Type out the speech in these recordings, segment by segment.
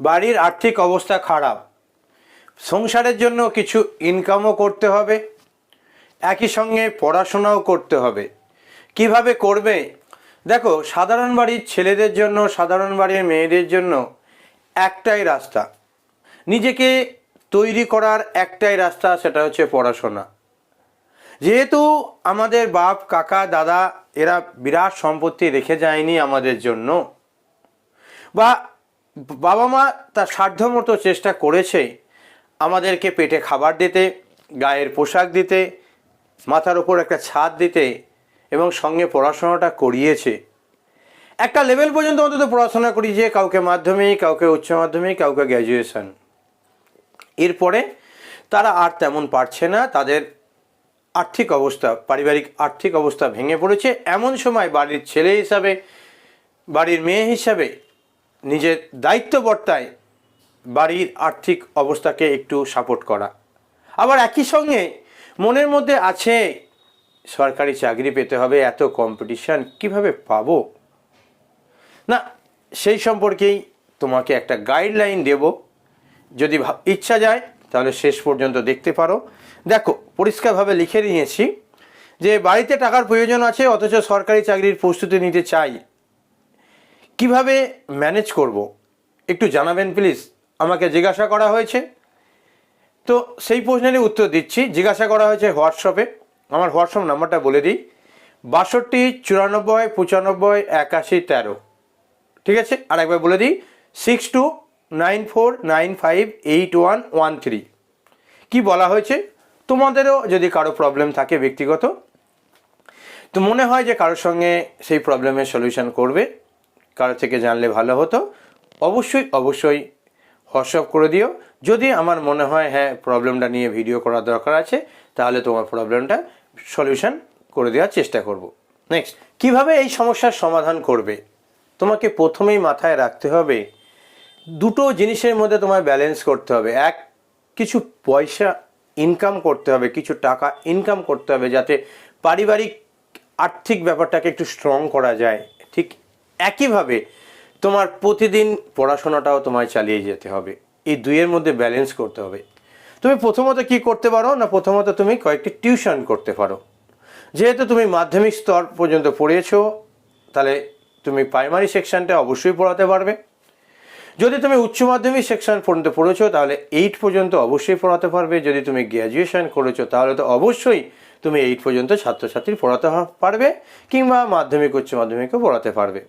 বাড়ির আর্থিক অবস্থা খারাপ। সংসারের জন্য কিছু ইনকামও করতে হবে। একই সঙ্গে পড়াশোনাও করতে হবে। কীভাবে করবে? দেখো, সাধারণ বাড়ির ছেলেদের জন্য, সাধারণ বাড়ির মেয়েদের জন্য একটাই রাস্তা। নিজেকে তৈরি করার একটাই রাস্তা, সেটা হচ্ছে পড়াশোনা। যেহেতু আমাদের বাপ, কাকা, দাদা, এরা বিরাট সম্পত্তি রেখে যায়নি আমাদের জন্য, বা বাবা মা তার সাধ্যমতো চেষ্টা করেছে আমাদেরকে পেটে খাবার দিতে, গায়ের পোশাক দিতে, মাথার ওপর একটা ছাদ দিতে এবং সঙ্গে পড়াশোনাটা করিয়েছে। একটা লেভেল পর্যন্ত অন্তত পড়াশোনা করিয়েছে কাউকে মাধ্যমিক, কাউকে উচ্চ মাধ্যমিক, কাউকে গ্র্যাজুয়েশন এরপরে তারা আর তেমন পারছে না, তাদের আর্থিক অবস্থা, পারিবারিক আর্থিক অবস্থা ভেঙে পড়েছে। এমন সময় বাড়ির ছেলে হিসাবে, বাড়ির মেয়ে হিসাবে নিজের দায়িত্ব বর্তায় বাড়ির আর্থিক অবস্থাকে একটু সাপোর্ট করা। আবার একই সঙ্গে মনের মধ্যে আছে, সরকারি চাকরি পেতে হবে, এত কম্পিটিশান কীভাবে পাব? না, সেই সম্পর্কেই তোমাকে একটা গাইডলাইন দেব। যদি ইচ্ছা যায়, তাহলে শেষ পর্যন্ত দেখতে পারো। দেখো, পরিষ্কারভাবে লিখে নিয়েছি যে, বাড়িতে টাকার প্রয়োজন আছে, অথচ সরকারি চাকরির প্রস্তুতি নিতে চাই। কীভাবে ম্যানেজ করব? একটু জানাবেন প্লিজ আমাকে জিজ্ঞাসা করা হয়েছে। তো সেই প্রশ্নেরই উত্তর দিচ্ছি। জিজ্ঞাসা করা হয়েছে হোয়াটসঅ্যাপে। আমার হোয়াটসঅ্যাপ নাম্বারটা বলে দিই। বাষট্টি, চুরানব্বই, পঁচানব্বই, একাশি, তেরো। ঠিক আছে? আর একবার বলে দিই। Six two nine four nine five eight one one three. কী বলা হয়েছে? তোমাদেরও যদি কারও প্রবলেম থাকে ব্যক্তিগত, তো মনে হয় যে কারোর সঙ্গে সেই প্রবলেমের সলিউশন করবে। কারও থেকে জানলে ভালো হতো, অবশ্যই অবশ্যই হোয়াটসঅ্যাপ করে দিও। যদি আমার মনে হয় হ্যাঁ প্রবলেমটা নিয়ে ভিডিও করার দরকার আছে, তাহলে তোমার প্রবলেমটা সলিউশন করে দেওয়ার চেষ্টা করব। নেক্সট কীভাবে এই সমস্যার সমাধান করবে? তোমাকে প্রথমেই মাথায় রাখতে হবে, দুটো জিনিসের মধ্যে তোমায় ব্যালেন্স করতে হবে। এক, কিছু পয়সা ইনকাম করতে হবে, কিছু টাকা ইনকাম করতে হবে, যাতে পারিবারিক আর্থিক ব্যাপারটাকে একটু স্ট্রং করা যায়। ঠিক একইভাবে তোমার প্রতিদিন পড়াশোনাটাও তোমায় চালিয়ে যেতে হবে। এই দুইয়ের মধ্যে ব্যালেন্স করতে হবে। তুমি প্রথমত কি করতে পারো না প্রথমত তুমি কয়েকটি টিউশন করতে পারো। যেহেতু তুমি মাধ্যমিক স্তর পর্যন্ত পড়িয়েছো, তাহলে তুমি প্রাইমারি সেকশনটা অবশ্যই পড়াতে পারবে। যদি তুমি উচ্চ মাধ্যমিক সেকশন পর্যন্ত পড়েছো, তাহলে এইট পর্যন্ত অবশ্যই পড়াতে পারবে। যদি তুমি গ্র্যাজুয়েশন করেছ, তাহলে তো অবশ্যই তুমি এইট পর্যন্ত ছাত্রছাত্রী পড়াতে পারবে, কিংবা মাধ্যমিক, উচ্চ মাধ্যমিকও পড়াতে পারবে।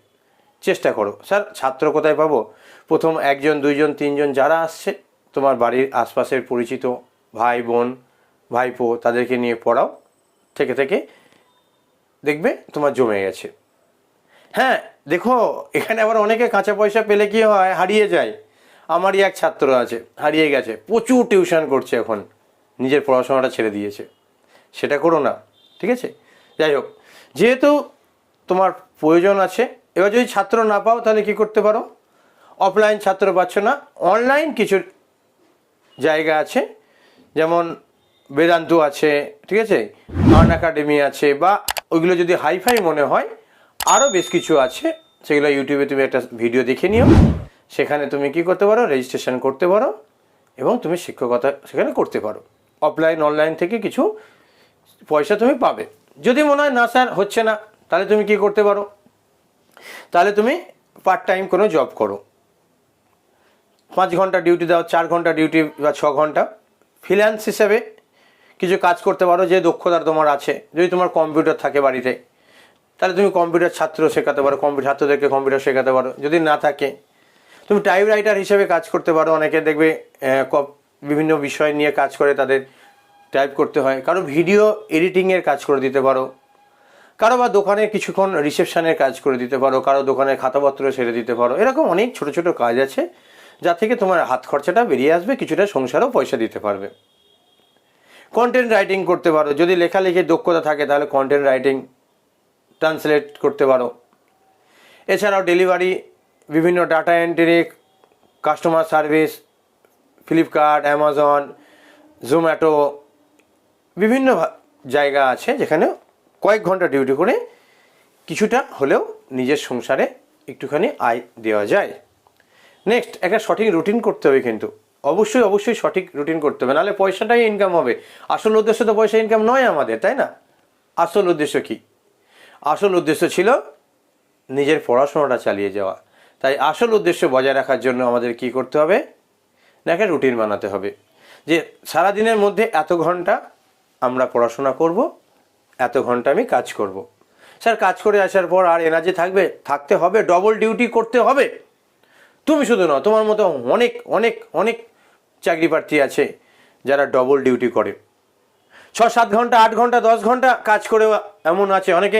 চেষ্টা করো। স্যার, ছাত্র কোথায় পাবো? প্রথম একজন, দুইজন, তিনজন যারা আসছে, তোমার বাড়ির আশপাশের পরিচিত ভাই, বোন, ভাইপো, তাদেরকে নিয়ে পড়াও। থেকে থেকে দেখবে তোমার জমে গেছে। হ্যাঁ দেখো, এখানে আবার অনেকে কাঁচা পয়সা পেলে কি হয়? হারিয়ে যায়। আমারই এক ছাত্র আছে, হারিয়ে গেছে। প্রচুর টিউশন করছে এখন। নিজের পড়াশোনাটা ছেড়ে দিয়েছে। সেটা করো না, ঠিক আছে? যাই হোক, যেহেতু তোমার প্রয়োজন আছে এবার যদি ছাত্র না পাও, তাহলে কি করতে পারো? অফলাইন ছাত্র পাচ্ছ না। অনলাইন কিছু জায়গা আছে, যেমন বেদান্ত আছে, ঠিক আছে? আর্ন একাডেমি আছে, বা ওইগুলো যদি হাইফাই মনে হয় আরও বেশ কিছু আছে। সেগুলো ইউটিউবে তুমি একটা ভিডিও দেখে নিও। সেখানে তুমি কি করতে পারো? রেজিস্ট্রেশন করতে পারো এবং তুমি শিক্ষকতা সেখানে করতে পারো। অফলাইন অনলাইন থেকে কিছু পয়সা তুমি পাবে। যদি মনে হয়, না স্যার, হচ্ছে না, তাহলে তুমি কি করতে পারো? তাহলে তুমি পার্ট টাইম কোনো জব করো। পাঁচ ঘণ্টা ডিউটি দাও, চার ঘণ্টা ডিউটি বা ছ ঘণ্টা। ফ্রিল্যান্স হিসেবে কিছু কাজ করতে পারো, যে দক্ষতা তোমার আছে। যদি তোমার কম্পিউটার থাকে বাড়িতে, তাহলে তুমি কম্পিউটার ছাত্র শেখাতে পারো কম্পিউটার ছাত্রদেরকে কম্পিউটার শেখাতে পারো। যদি না থাকে, তুমি টাইপ রাইটার হিসেবে কাজ করতে পারো। অনেকে দেখবে বিভিন্ন বিষয় নিয়ে কাজ করে, তাদের টাইপ করতে হয়। কারও ভিডিও এডিটিংয়ের কাজ করে দিতে পারো। কারও বা দোকানে কিছুক্ষণ রিসেপশনের কাজ করে দিতে পারো, কারও দোকানে খাতাপত্র সেরে দিতে পারো, এরকম অনেক ছোট ছোট কাজ আছে যা থেকে তোমার হাত খরচাটা বেরিয়ে আসবে, কিছুটা সংসারও পয়সা দিতে পারবে। কন্টেন্ট রাইটিং করতে পারো, যদি লেখালেখির দক্ষতা থাকে তাহলে কন্টেন্ট রাইটিং ট্রান্সলেট করতে পারো। এছাড়াও ডেলিভারি বিভিন্ন data entry customer service Flipkart Amazon Zomato বিভিন্ন জায়গা আছে যেখানে কয়েক ঘণ্টা ডিউটি করে কিছুটা হলেও নিজের সংসারে একটুখানি আয় দেওয়া যায়। নেক্সট একটা সঠিক রুটিন করতে হবে কিন্তু। অবশ্যই অবশ্যই সঠিক রুটিন করতে হবে। নাহলে পয়সাটাই ইনকাম হবে। আসল উদ্দেশ্য তো পয়সা ইনকাম নয় আমাদের, তাই না? আসল উদ্দেশ্য কি? আসল উদ্দেশ্য ছিল নিজের পড়াশোনাটা চালিয়ে যাওয়া। তাই আসল উদ্দেশ্য বজায় রাখার জন্য আমাদের কি করতে হবে? না একটা রুটিন বানাতে হবে। যে সারাদিনের মধ্যে এত ঘণ্টা আমরা পড়াশোনা করব এত ঘণ্টা আমি কাজ করব। স্যার, কাজ করে আসার পর আর এনার্জি থাকবে? থাকতে হবে ডবল ডিউটি করতে হবে। তুমি শুধু নও, তোমার মতো অনেক অনেক অনেক চাকরি প্রার্থী আছে যারা ডবল ডিউটি করে। ছ সাত ঘণ্টা, আট ঘণ্টা, দশ ঘণ্টা কাজ করে এমন আছে। অনেকে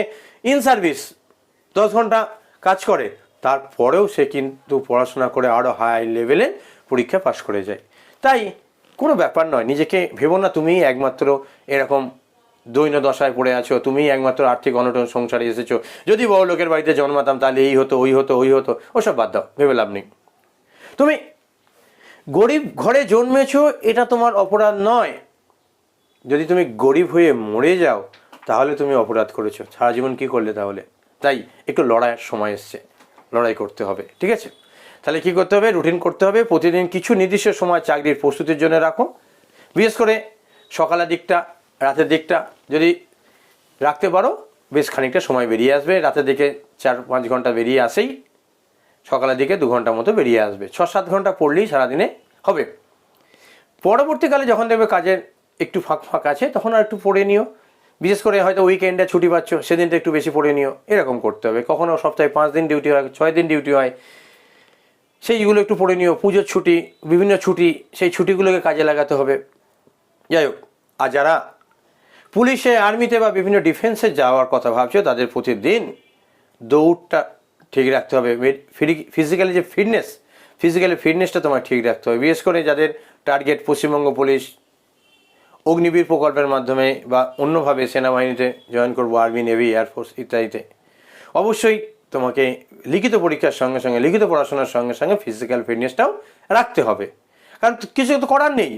ইন সার্ভিস দশ ঘণ্টা কাজ করে, তারপরেও সে কিন্তু পড়াশোনা করে আরও হাই লেভেলে পরীক্ষা পাশ করে যায়। তাই কোনো ব্যাপার নয়, নিজেকে ভেবো না তুমিই একমাত্র এরকম দৈন্য দশায় পড়ে আছো, তুমিই একমাত্র আর্থিক অনটন সংসারে এসেছ। যদি বড় লোকের বাড়িতে জন্মাতাম, তাহলে এই হতো, ওই হতো ওই হতো, ওসব বাদ দাও, ভেবে লাভ নেই। তুমি গরিব ঘরে জন্মেছো, এটা তোমার অপরাধ নয়। যদি তুমি গরিব হয়ে মরে যাও, তাহলে তুমি অপরাধ করেছ। সারা জীবন কি করলে তাহলে? তাই একটু লড়াইয়ের সময় এসছে। লড়াই করতে হবে, ঠিক আছে? তাহলে কি করতে হবে? রুটিন করতে হবে। প্রতিদিন কিছু নির্দিষ্ট সময় চাকরির প্রস্তুতির জন্য রাখো। বিশেষ করে সকালের দিকটা রাতের দিকটা যদি রাখতে পারো, বেশ খানিকটা সময় বেরিয়ে আসবে। রাতের দিকে চার পাঁচ ঘণ্টা বেরিয়ে আসেই সকালের দিকে দু ঘণ্টা মতো বেরিয়ে আসবে। ছ সাত ঘণ্টা পড়লেই সারাদিনে হবে। পরবর্তীকালে যখন দেখবে কাজের একটু ফাঁক ফাঁক আছে, তখন আর একটু পড়ে নিও। বিশেষ করে হয়তো উইকেন্ডে ছুটি পাচ্ছ, সেদিনটা একটু বেশি পড়ে নিও। এরকম করতে হবে। কখনও সপ্তাহে পাঁচ দিন ডিউটি হয়, ছয় দিন ডিউটি হয়। সেইগুলো একটু পড়ে নিও। পুজোর ছুটি, বিভিন্ন ছুটি, সেই ছুটিগুলোকে কাজে লাগাতে হবে। যাই হোক, আর যারা পুলিশে, আর্মিতে বা বিভিন্ন ডিফেন্সে যাওয়ার কথা ভাবছে, তাদের প্রতিদিন দৌড়টা ঠিক রাখতে হবে। ফিজিক্যালি যে ফিটনেস ফিজিক্যালি ফিটনেসটা তোমার ঠিক রাখতে হবে। বিশেষ করে যাদের টার্গেট পশ্চিমবঙ্গ পুলিশ, অগ্নিবীর প্রকল্পের মাধ্যমে বা অন্যভাবে সেনাবাহিনীতে জয়েন করব আর্মি নেভি এয়ারফোর্স ইত্যাদিতে। অবশ্যই তোমাকে লিখিত পরীক্ষার সঙ্গে সঙ্গে, লিখিত পড়াশোনার সঙ্গে সঙ্গে ফিজিক্যাল ফিটনেসটাও রাখতে হবে। কারণ কিছু তো করার নেই।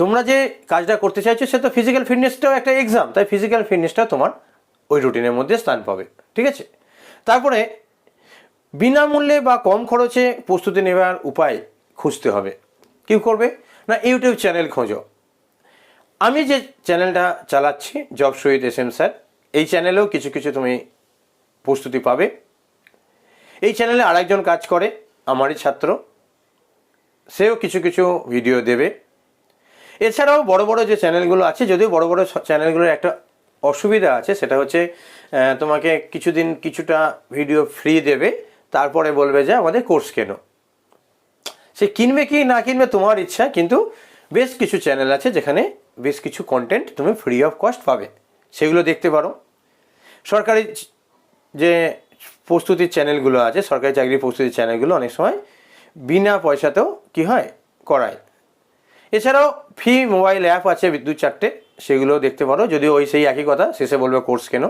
তোমরা যে কাজটা করতে চাইছো, সে তো ফিজিক্যাল ফিটনেসটাও একটা এক্সাম তাই ফিজিক্যাল ফিটনেসটা তোমার ওই রুটিনের মধ্যে স্থান পাবে, ঠিক আছে? তারপরে, বিনামূল্যে বা কম খরচে প্রস্তুতি নেওয়ার উপায় খুঁজতে হবে। কী করবে? না, ইউটিউব চ্যানেল খোঁজো। আমি যে চ্যানেলটা চালাচ্ছি job Shahid S M sir, এই চ্যানেলেও কিছু কিছু তুমি প্রস্তুতি পাবে। এই চ্যানেলে আরেকজন কাজ করে, আমারই ছাত্র। সেও কিছু কিছু ভিডিও দেবে। এছাড়াও বড় বড় যে চ্যানেলগুলো আছে, যদিও বড় বড় চ্যানেলগুলোর একটা অসুবিধা আছে, সেটা হচ্ছে তোমাকে কিছুদিন কিছুটা ভিডিও ফ্রি দেবে, তারপরে বলবে যে আমাদের কোর্স কেন। সে কিনবে কি না কিনবে তোমার ইচ্ছা, কিন্তু বেশ কিছু চ্যানেল আছে যেখানে বেশ কিছু কন্টেন্ট তুমি ফ্রি অফ কস্ট পাবে। সেগুলো দেখতে পারো। সরকারি যে প্রস্তুতির চ্যানেলগুলো আছে, সরকারি চাকরি প্রস্তুতির চ্যানেলগুলো অনেক সময় বিনা পয়সাতেও কি হয়, করায়। এছাড়াও ফ্রি মোবাইল অ্যাপ আছে বিদ্যুৎ চারটে সেগুলো দেখতে পারো। যদিও ওই সেই একই কথা, শেষে বলবে কোর্স কেন?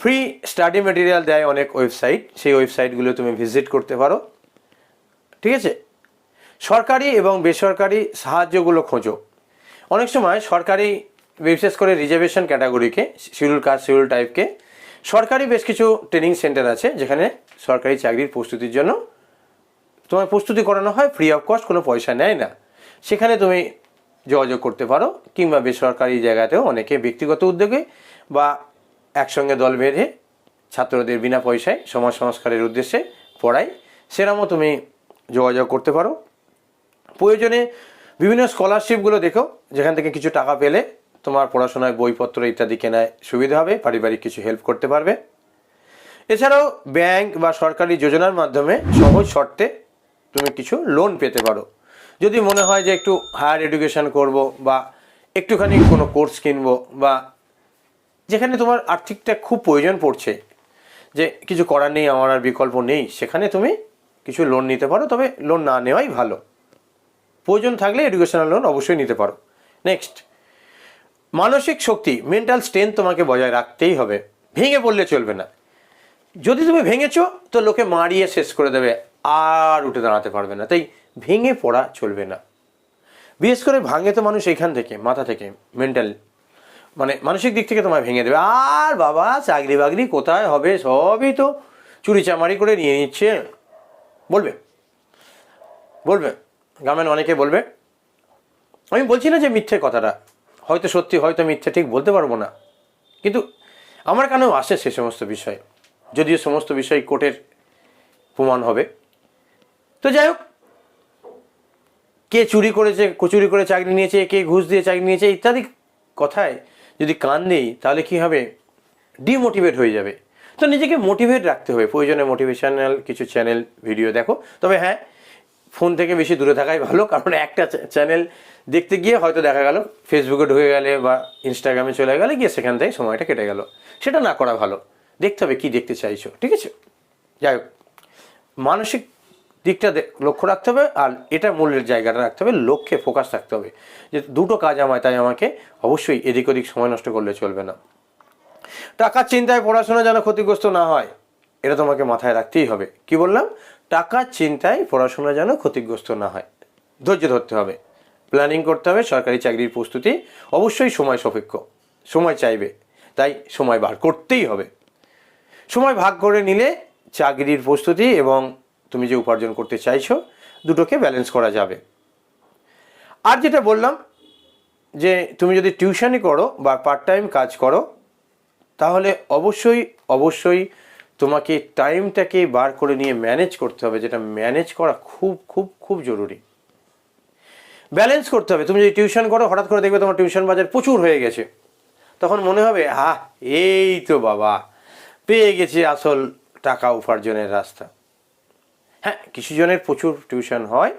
ফ্রি স্টাডি মেটেরিয়াল দেয় অনেক ওয়েবসাইট, সেই ওয়েবসাইটগুলো তুমি ভিজিট করতে পারো। ঠিক আছে? সরকারি এবং বেসরকারি সাহায্যগুলো খোঁজো। অনেক সময় সরকারি, বিশেষ করে রিজার্ভেশন ক্যাটাগরিকে শিডিউল কাস্ট, শিডিউল টাইপকে সরকারি বেশ কিছু ট্রেনিং সেন্টার আছে, যেখানে সরকারি চাকরির প্রস্তুতির জন্য তোমার প্রস্তুতি করানো হয় ফ্রি অফ কস্ট কোনো পয়সা নেয় না। সেখানে তুমি যোগাযোগ করতে পারো, কিংবা বেসরকারি জায়গাতেও অনেকে ব্যক্তিগত উদ্যোগে বা একসঙ্গে দল বেঁধে ছাত্রদের বিনা পয়সায় সমাজ সংস্কারের উদ্দেশ্যে পড়ায় সেরকমও তুমি যোগাযোগ করতে পারো। প্রয়োজনে বিভিন্ন স্কলারশিপগুলো দেখো, যেখান থেকে কিছু টাকা পেলে তোমার পড়াশোনায় বইপত্র ইত্যাদি কেনায় সুবিধা হবে, পারিবারিক কিছু হেল্প করতে পারবে। এছাড়াও ব্যাংক বা সরকারি যোজনার মাধ্যমে সহজ শর্তে তুমি কিছু লোন পেতে পারো। যদি মনে হয় যে একটু হায়ার এডুকেশন করব বা একটুখানি কোনো কোর্স কিনবো বা যেখানে তোমার আর্থিকটা খুব প্রয়োজন পড়ছে, যে কিছু করার নেই, আমার আর বিকল্প নেই, সেখানে তুমি কিছু লোন নিতে পারো, তবে লোন না নেওয়াই ভালো। প্রয়োজন থাকলে এডুকেশনাল লোন অবশ্যই নিতে পারো। নেক্সট মানসিক শক্তি মেন্টাল স্ট্রেংথ তোমাকে বজায় রাখতেই হবে। ভেঙে পড়লে চলবে না। যদি তুমি ভেঙেছো, তো লোকে মারিয়ে শেষ করে দেবে, আর উঠে দাঁড়াতে পারবে না। তাই ভেঙে পড়া চলবে না। বিশেষ করে ভাঙে তো মানুষ এখান থেকে, মাথা থেকে মেন্টাল মানে মানসিক দিক থেকে তোমায় ভেঙে দেবে। আর বাবা চাকরি বাকরি কোথায় হবে? সবই তো চুরি চামারি করে নিয়ে নিচ্ছে। বলবে? বলবে? গ্রামের অনেকে বলবে। আমি বলছি না যে মিথ্যে কথাটা। হয়তো সত্যি, হয়তো মিথ্যে, ঠিক বলতে পারব না। কিন্তু আমার কানেও আসে সে সমস্ত বিষয়। যদিও সমস্ত বিষয় কোর্টের প্রমাণ হবে। তো যাই হোক কে চুরি করেছে চুরি করে চাকরি নিয়েছে, কে ঘুষ দিয়ে চাকরি নিয়েছে ইত্যাদি কথায় যদি কান দিই, তাহলে কি হবে? ডিমোটিভেট হয়ে যাবে। তো নিজেকে মোটিভেট রাখতে হবে। প্রয়োজনে মোটিভেশনাল কিছু চ্যানেল ভিডিও দেখো। তবে হ্যাঁ ফোন থেকে বেশি দূরে থাকাই ভালো, কারণ একটা চ্যানেল দেখতে গিয়ে হয়তো দেখা গেল ফেসবুকে ঢুকে গেলে বা ইনস্টাগ্রামে চলে গেলে গিয়ে সেখান থেকে সময়টা কেটে গেল। সেটা না করা ভালো। দেখতে হবে কী দেখতে চাইছো, ঠিক আছে? যাই হোক। মানসিক দিকটা লক্ষ্য রাখতে হবে আর এটা মূল্যের জায়গাটা রাখতে হবে, লক্ষ্যে ফোকাস রাখতে হবে। যে দুটো কাজ আমায়, তাই আমাকে অবশ্যই এদিক ওদিক সময় নষ্ট করলে চলবে না। টাকার চিন্তায় পড়াশোনা যেন ক্ষতিগ্রস্ত না হয়, এটা তোমাকে মাথায় রাখতেই হবে। কি বললাম? টাকার চিন্তায় পড়াশোনা যেন ক্ষতিগ্রস্ত না হয়। ধৈর্য ধরতে হবে। প্ল্যানিং করতে হবে, সরকারি চাকরির প্রস্তুতি অবশ্যই সময় সাপেক্ষ, সময় চাইবে। তাই সময় বার করতেই হবে। সময় ভাগ করে নিলে চাকরির প্রস্তুতি এবং তুমি যে উপার্জন করতে চাইছো, দুটোকে ব্যালেন্স করা যাবে। আর যেটা বললাম, যে তুমি যদি টিউশনই করো বা পার্ট টাইম কাজ করো, তাহলে অবশ্যই অবশ্যই তোমাকে টাইমটাকে বার করে নিয়ে ম্যানেজ করতে হবে, যেটা ম্যানেজ করা খুব খুব খুব জরুরি। ব্যালেন্স করতে হবে। তুমি যদি টিউশন করো, হঠাৎ করে দেখবে তোমার টিউশন বাজার প্রচুর হয়ে গেছে। তখন মনে হবে, আহ, এই তো বাবা, পেয়ে গেছি আসল টাকা উপার্জনের রাস্তা। হ্যাঁ কিছু জনের প্রচুর টিউশন হয়,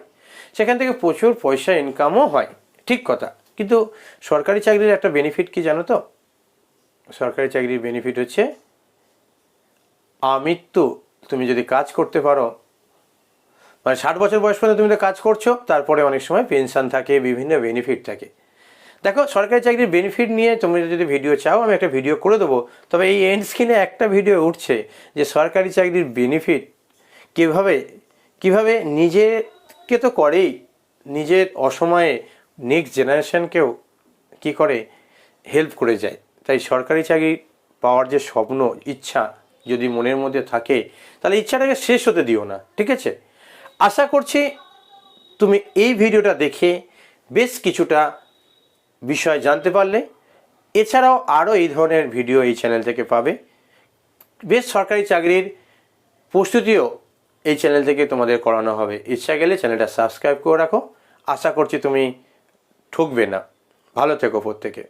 সেখান থেকে প্রচুর পয়সা ইনকামও হয়, ঠিক কথা। কিন্তু সরকারি চাকরির একটা বেনিফিট কি জানো তো? সরকারি চাকরির বেনিফিট হচ্ছে, আমৃত্যু, তুমি যদি কাজ করতে পারো মানে ষাট বছর বয়স পর্যন্ত তুমি তো কাজ করছ, তারপরে অনেক সময় পেনশন থাকে, বিভিন্ন বেনিফিট থাকে। দেখো, সরকারি চাকরির বেনিফিট নিয়ে তুমি যদি ভিডিও চাও, আমি একটা ভিডিও করে দেবো, তবে এই এন্ড স্ক্রিনে একটা ভিডিও উঠছে যে সরকারি চাকরির বেনিফিট কীভাবে কীভাবে নিজেকে তো করেই, নিজের অসময়ে নেক্সট জেনারেশানকেও কি করে হেল্প করে যায়। তাই সরকারি চাকরি পাওয়ার যে স্বপ্ন, ইচ্ছা যদি মনের মধ্যে থাকে, তাহলে ইচ্ছাটাকে শেষ হতে দিও না, ঠিক আছে? আশা করছি তুমি এই ভিডিওটা দেখে বেশ কিছুটা বিষয় জানতে পারলে। এছাড়াও আরও এই ধরনের ভিডিও এই চ্যানেল থেকে পাবে। বেশ সরকারি চাকরির প্রস্তুতিও এই চ্যানেল থেকে তোমাদের করানো হবে। ইচ্ছা গেলে চ্যানেলটা সাবস্ক্রাইব করে রাখো। আশা করছি তুমি ঠুকবে না। ভালো থেকো প্রত্যেকে।